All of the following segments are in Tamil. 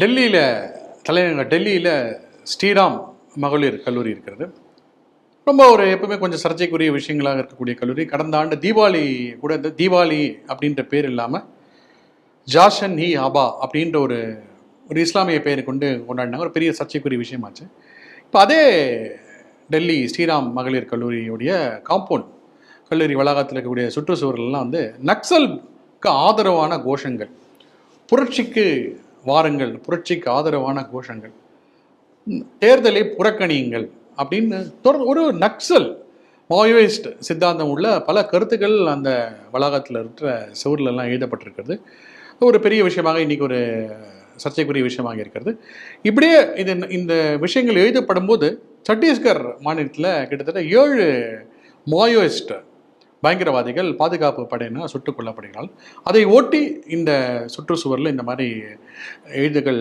டெல்லியில் தலைநகர் டெல்லியில் ஸ்ரீராம் மகளிர் கல்லூரி இருக்கிறது. ரொம்ப ஒரு எப்பவுமே கொஞ்சம் சர்ச்சைக்குரிய விஷயங்களாக இருக்கக்கூடிய கல்லூரி. கடந்த ஆண்டு தீபாவளி கூட இந்த தீபாவளி அப்படின்ற பேர் இல்லாமல் ஜாஷன் ஹி ஆபா அப்படின்ற ஒரு ஒரு இஸ்லாமிய பெயரை கொண்டு கொண்டாடினாங்க. ஒரு பெரிய சர்ச்சைக்குரிய விஷயமாச்சு. இப்போ அதே டெல்லி ஸ்ரீராம் மகளிர் கல்லூரியுடைய காம்பவுண்ட் கல்லூரி வளாகத்தில் இருக்கக்கூடிய சுற்றுச்சூழல்லாம் வந்து நக்சலுக்கு ஆதரவான கோஷங்கள். புரட்சிக்கு வாருங்கள் புரட்சிக்கு ஆதரவான கோஷங்கள். தேர்தலை புறக்கணியுங்கள் அப்படின்னு தொடர் ஒரு நக்சல் மாவோயிஸ்ட் சித்தாந்தம் உள்ள பல கருத்துக்கள் அந்த வளாகத்தில் இருக்கிற சுவர்லெல்லாம் எழுதப்பட்டிருக்கிறது. ஒரு பெரிய விஷயமாக இன்றைக்கி ஒரு சர்ச்சைக்குரிய விஷயமாக இருக்கிறது. இப்படியே இது இந்த விஷயங்கள் எழுதப்படும் போது சத்தீஸ்கர் மாநிலத்தில் கிட்டத்தட்ட ஏழு மாயோயிஸ்ட் பயங்கரவாதிகள் பாதுகாப்பு படையினர் சுட்டுக் கொல்லப்படுகிறார்கள். அதை ஒட்டி இந்த சுற்றுச்சுவரில் இந்த மாதிரி எழுத்துக்கள்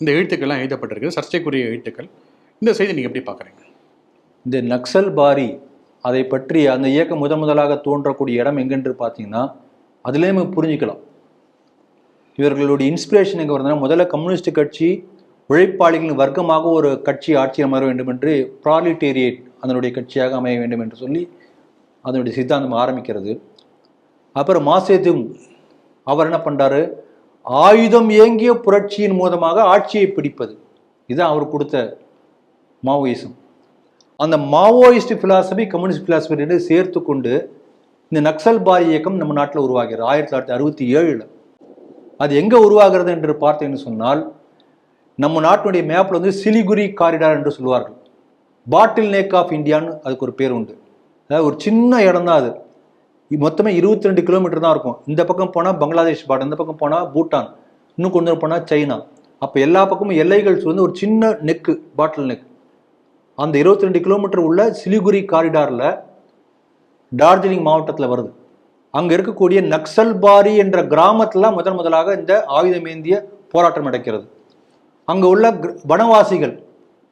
இந்த எழுத்துக்கள்லாம் எழுதப்பட்டிருக்கு சர்ச்சைக்குரிய எழுத்துக்கள். இந்த செய்தி நீங்கள் எப்படி பார்க்குறீங்க? இந்த நக்சல் பாரி அதை பற்றி அந்த இயக்கம் முதன் முதலாக தோன்றக்கூடிய இடம் எங்கென்று பார்த்தீங்கன்னா அதுலேயே நம்ம புரிஞ்சுக்கலாம். இவர்களுடைய இன்ஸ்பிரேஷன் எங்கே வருதுன்னா முதல்ல கம்யூனிஸ்ட் கட்சி உழைப்பாளிகளின் வர்க்கமாக ஒரு கட்சி ஆட்சி அமர வேண்டும் என்று ப்ராலிட்டேரியேட் அதனுடைய கட்சியாக அமைய வேண்டும் என்று சொல்லி அதனுடைய சித்தாந்தம் ஆரம்பிக்கிறது. அப்புறம் மாசேதும் அவர் என்ன பண்ணுறாரு ஆயுதம் ஏங்கிய புரட்சியின் மூலமாக ஆட்சியை பிடிப்பது. இதுதான் அவர் கொடுத்த மாவோயிசம். அந்த மாவோயிஸ்ட் பிலாசபி கம்யூனிஸ்ட் பிலாசபி ரெண்டு சேர்த்து கொண்டு இந்த நக்சல் பாரி இயக்கம் நம்ம நாட்டில் உருவாகிறது. ஆயிரத்தி தொள்ளாயிரத்தி அறுபத்தி ஏழில். அது எங்கே உருவாகிறது என்று பார்த்தீங்கன்னு சொன்னால் நம்ம நாட்டினுடைய மேப்பில் வந்து சிலிகுரி காரிடார் என்று சொல்லுவார்கள். பாட்டில் நேக் ஆஃப் இந்தியான்னு அதுக்கு ஒரு பேர் உண்டு. அதாவது ஒரு சின்ன இடம் தான் அது. மொத்தமே இருபத்தி ரெண்டு கிலோமீட்டர் தான் இருக்கும். இந்த பக்கம் போனால் பங்களாதேஷ் பார்டர் இந்த பக்கம் போனால் பூட்டான் இன்னும் கொஞ்சம் போனால் சைனா. அப்போ எல்லா பக்கமும் எல்லைகள் வந்து ஒரு சின்ன நெக்கு பாட்டில் நெக் அந்த இருபத்தி ரெண்டு கிலோமீட்டர் உள்ள சிலிகுரி காரிடாரில் டார்ஜிலிங் மாவட்டத்தில் வருது. அங்கே இருக்கக்கூடிய நக்சல்பாரி என்ற கிராமத்தில் முதன் முதலாக இந்த ஆயுதமேந்திய போராட்டம் நடக்கிறது. அங்கே உள்ள வனவாசிகள்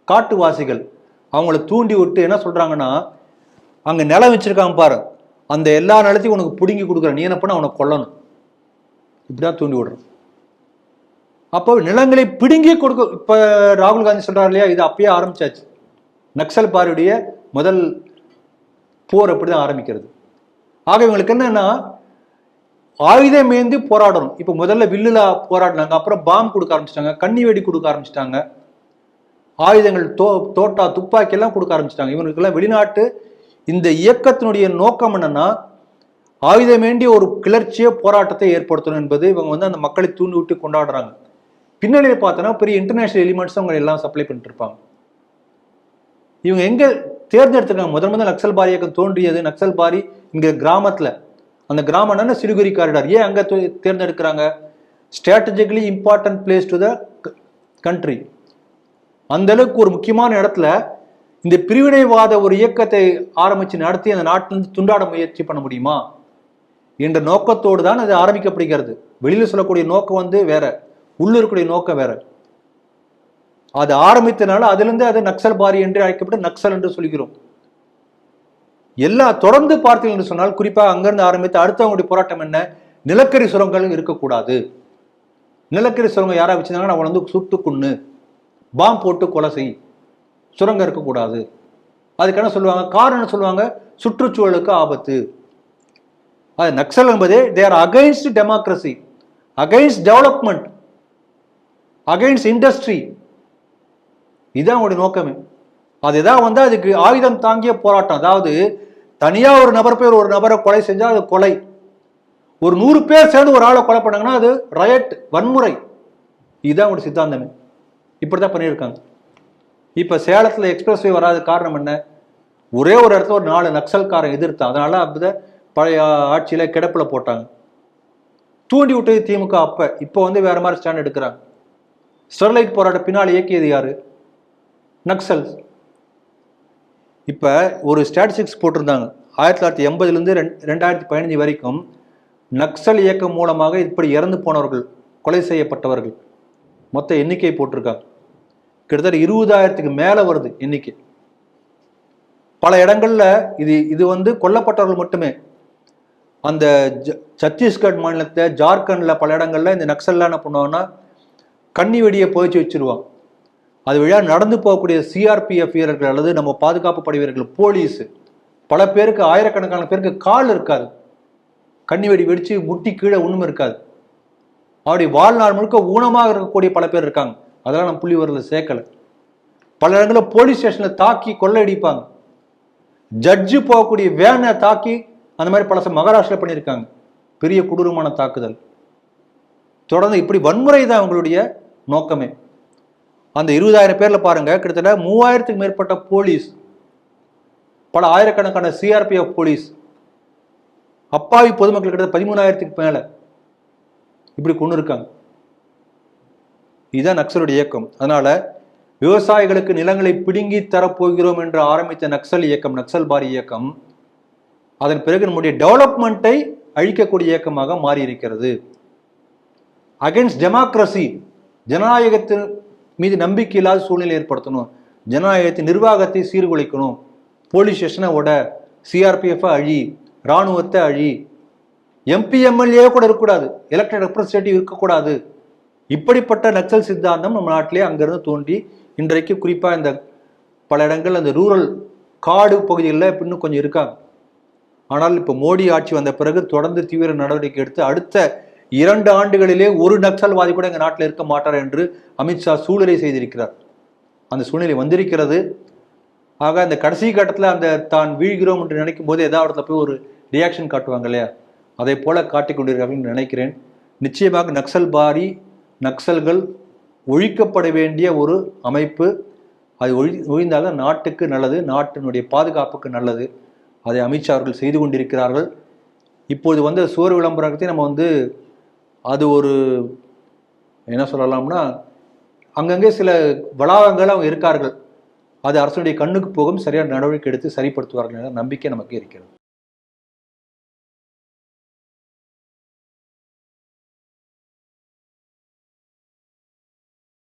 காட்டுவாசிகள் அவங்கள தூண்டி விட்டு என்ன சொல்கிறாங்கன்னா அங்கே நிலம் வச்சிருக்கான் பாரு. அந்த எல்லா நிலத்தையும் உனக்கு பிடுங்கி கொடுக்குற. நீ என்ன பண்ண? அவனை கொல்லணும். இப்படிதான் தூண்டி விடுறோம். அப்போ நிலங்களை பிடுங்கி கொடுக்க இப்போ ராகுல் காந்தி சொல்கிறார் இல்லையா? இது அப்பயே ஆரம்பிச்சாச்சு. நக்சல் பாருடைய முதல் போர் அப்படிதான் ஆரம்பிக்கிறது. ஆக இவங்களுக்கு என்னன்னா ஆயுதம் ஏந்தி போராடணும். இப்போ முதல்ல வில்லுல போராடினாங்க அப்புறம் பாம் கொடுக்க ஆரம்பிச்சிட்டாங்க கண்ணி வெடி கொடுக்க ஆரம்பிச்சிட்டாங்க ஆயுதங்கள் தோ தோட்டா துப்பாக்கி எல்லாம் கொடுக்க ஆரம்பிச்சிட்டாங்க. இவங்களுக்கெல்லாம் வெளிநாட்டு இந்த இயக்கத்தினுடைய நோக்கம் என்னன்னா ஆயுதமேண்டிய ஒரு கிளர்ச்சியை போராட்டத்தை ஏற்படுத்தணும் என்பது இவங்க வந்து அந்த மக்களை தூண்டி விட்டு கொண்டாடுறாங்க. பின்னணியில் பார்த்தோன்னா பெரிய இன்டர்நேஷனல் எலிமெண்ட்ஸ் அவங்க எல்லாம் சப்ளை பண்ணிட்டு இருப்பாங்க. இவங்க எங்க தேர்ந்தெடுத்திருக்காங்க? முதல் முதல் நக்சல் பாரி இயக்கம் தோன்றியது. நக்சல் பாரி இங்க கிராமத்துல. அந்த கிராமம் என்னன்னா சிறுகுரி காரிடார் ஏன் அங்க தேர்ந்தெடுக்கிறாங்க? Strategically important place to the country அந்த அளவுக்கு ஒரு முக்கியமான இடத்துல இந்த பிரிவினைவாத ஒரு இயக்கத்தை ஆரம்பித்து நடத்தி அந்த நாட்டிலிருந்து துண்டாட முயற்சி பண்ண முடியுமா? என்ற நோக்கத்தோடு தான் அது ஆரம்பிக்கப்படுகிறது. வெளியில் சொல்லக்கூடிய நோக்கம் வந்து வேற உள்ள இருக்கக்கூடிய நோக்கம் வேற. அது ஆரம்பித்தனால அதிலிருந்து அது நக்சல் பாரி என்று அழைக்கப்பட்டு நக்சல் என்று சொல்கிறோம். எல்லா தொடர்ந்து பார்த்தீர்கள் என்று சொன்னால் குறிப்பாக அங்கிருந்து ஆரம்பித்து அடுத்தவங்களுடைய போராட்டம் என்ன? நிலக்கரி சுரங்கங்கள் இருக்கக்கூடாது. நிலக்கரி சுரங்கம் யாராவது வச்சிருந்தாங்கன்னா அவனை வந்து சுட்டு கொன்னு. பாம் போட்டு கொலை செய். சுரங்கம் இருக்கக்கூடாது. அதுக்கு என்ன சொல்லுவாங்க? காரணம் என்ன சொல்லுவாங்க? சுற்றுச்சூழலுக்கு ஆபத்து. அது நக்சல் என்பதே they're against democracy against development against industry இதுதான் அவங்களுடைய நோக்கமே. அதுதான் வந்து அதுக்கு ஆயுதம் தாங்கிய போராட்டம். அதாவது தனியாக ஒரு நபர் பேர் ஒரு நபரை கொலை செஞ்சால் அது கொலை. ஒரு நூறு பேர் சேர்ந்து ஒரு ஆளை கொலை பண்ணாங்கன்னா அது ரயட் வன்முறை. இதுதான் அவங்களுடைய சித்தாந்தமே. இப்படிதான் பண்ணியிருக்காங்க. இப்போ சேலத்தில் எக்ஸ்பிரஸ்வே வராத காரணம் என்ன? ஒரே ஒரு இடத்துல ஒரு நாலு நக்சல்காரன் எதிர்த்தான் அதனால அப்படி பழைய ஆட்சியில் கிடப்பில் போட்டாங்க. தூண்டி விட்டது திமுக அப்போ. இப்போ வந்து வேற மாதிரி ஸ்டாண்ட் எடுக்கிறாங்க. ஸ்டெர்லைட் போராட்ட பின்னால் இயக்கியது யாரு? நக்சல். இப்போ ஒரு ஸ்டாட்டிஸ்டிக்ஸ் போட்டிருந்தாங்க. ஆயிரத்தி தொள்ளாயிரத்தி எண்பதுலேருந்து ரெண் ரெண்டாயிரத்தி பதினஞ்சு வரைக்கும் நக்சல் இயக்கம் மூலமாக இப்படி இறந்து போனவர்கள் கொலை செய்யப்பட்டவர்கள். மொத்த எண்ணிக்கை போட்டிருக்காங்க. கிட்டத்தட்ட இருபதாயிரத்துக்கு மேலே வருது எண்ணிக்கை பல இடங்களில் இது இது வந்து கொல்லப்பட்டவர்கள் மட்டுமே. அந்த ஜ- சத்தீஸ்கர் மாநிலத்தை ஜார்க்கண்டில் பல இடங்களில் இந்த நக்சல்லாம் என்ன பண்ணுவாங்கன்னா கண்ணி வெடியை புதைச்சி வச்சிருவான் அது வழியாக நடந்து போகக்கூடிய சிஆர்பிஎஃப் வீரர்கள் அல்லது நம்ம பாதுகாப்பு படை வீரர்கள் போலீஸ் பல பேருக்கு ஆயிரக்கணக்கான பேருக்கு கால் இருக்காது. கண்ணி வெடி வெடித்து முட்டி கீழே ஒன்றும் இருக்காது. அப்படி வாழ்நாள் முழுக்க ஊனமாக இருக்கக்கூடிய பல பேர் இருக்காங்க. அதெல்லாம் நம்ம புள்ளி வரல சேர்க்கலை. பல இடங்களில் போலீஸ் ஸ்டேஷனில் தாக்கி கொள்ளையடிப்பாங்க. ஜட்ஜு போகக்கூடிய வேனை தாக்கி அந்த மாதிரி பல மகாராஷ்டிரில் மகாராஷ்டிரா பண்ணியிருக்காங்க. பெரிய கொடூரமான தாக்குதல். தொடர்ந்து இப்படி வன்முறை தான் அவங்களுடைய நோக்கமே. அந்த இருபதாயிரம் பேரில் பாருங்கள் கிட்டத்தட்ட மூவாயிரத்துக்கு மேற்பட்ட போலீஸ் பல ஆயிரக்கணக்கான சிஆர்பிஎஃப் போலீஸ் அப்பாவி பொதுமக்கள் கிட்டத்தட்ட பதிமூணாயிரத்துக்கு மேலே இப்படி கொண்டு இருக்காங்க. இதுதான் நக்சலுடைய இயக்கம். அதனால விவசாயிகளுக்கு நிலங்களை பிடுங்கி தரப்போகிறோம் என்று ஆரம்பித்த நக்சல் இயக்கம் நக்சல் பாரி இயக்கம் அதன் பிறகு நம்முடைய டெவலப்மெண்ட்டை அழிக்கக்கூடிய இயக்கமாக மாறி இருக்கிறது அகைன்ஸ்ட் டெமோக்ரஸி ஜனநாயகத்தின் மீது நம்பிக்கை இல்லாத சூழ்நிலை ஏற்படுத்தணும். ஜனநாயகத்தின் நிர்வாகத்தை சீர்குலைக்கணும். போலீஸ் ஸ்டேஷனை உட சிஆர்பிஎஃப் அழி இராணுவத்தை அழி எம்பி எம்எல்ஏ கூட இருக்கக்கூடாது. எலெக்டட் ரெப்ரஸன்டேட்டிவ் இருக்கக்கூடாது. இப்படிப்பட்ட நக்சல் சித்தாந்தம் நம்ம நாட்டிலே அங்கிருந்து தோன்றி இன்றைக்கு குறிப்பாக இந்த பல இடங்கள் அந்த ரூரல் காடு பகுதிகளில் இன்னும் கொஞ்சம் இருக்காங்க. ஆனால் இப்போ மோடி ஆட்சி வந்த பிறகு தொடர்ந்து தீவிர நடவடிக்கை எடுத்து அடுத்த இரண்டு ஆண்டுகளிலே ஒரு நக்சல்வாதி கூட எங்கள் நாட்டில் இருக்க மாட்டார் என்று அமித்ஷா சூழலை செய்திருக்கிறார். அந்த சூழ்நிலை வந்திருக்கிறது. ஆக அந்த கடைசி கட்டத்தில் அந்த தான் வீழ்கிறோம் என்று நினைக்கும் போது ஏதாவது இடத்துல போய் ஒரு ரியாக்ஷன் காட்டுவாங்க இல்லையா? அதை போல காட்டிக் கொண்டிருக்கார்கள் நினைக்கிறேன். நிச்சயமாக நக்சல் பாரி நக்சல்கள் ஒழிக்கப்பட வேண்டிய ஒரு அமைப்பு. அது ஒழி ஒழிந்தால்தான் நாட்டுக்கு நல்லது நாட்டினுடைய பாதுகாப்புக்கு நல்லது. அதை அமித்ஷா அவர்கள் செய்து கொண்டிருக்கிறார்கள். இப்போது வந்த சுவர் விளம்பரத்தை நம்ம வந்து அது ஒரு என்ன சொல்லலாம்னா அங்கங்கே சில வளாகங்கள் அவங்க இருக்கார்கள். அது அரசுடைய கண்ணுக்கு போகும் சரியான நடவடிக்கை எடுத்து சரிப்படுத்துவார்கள் என்ற நம்பிக்கை நமக்கு இருக்கிறது.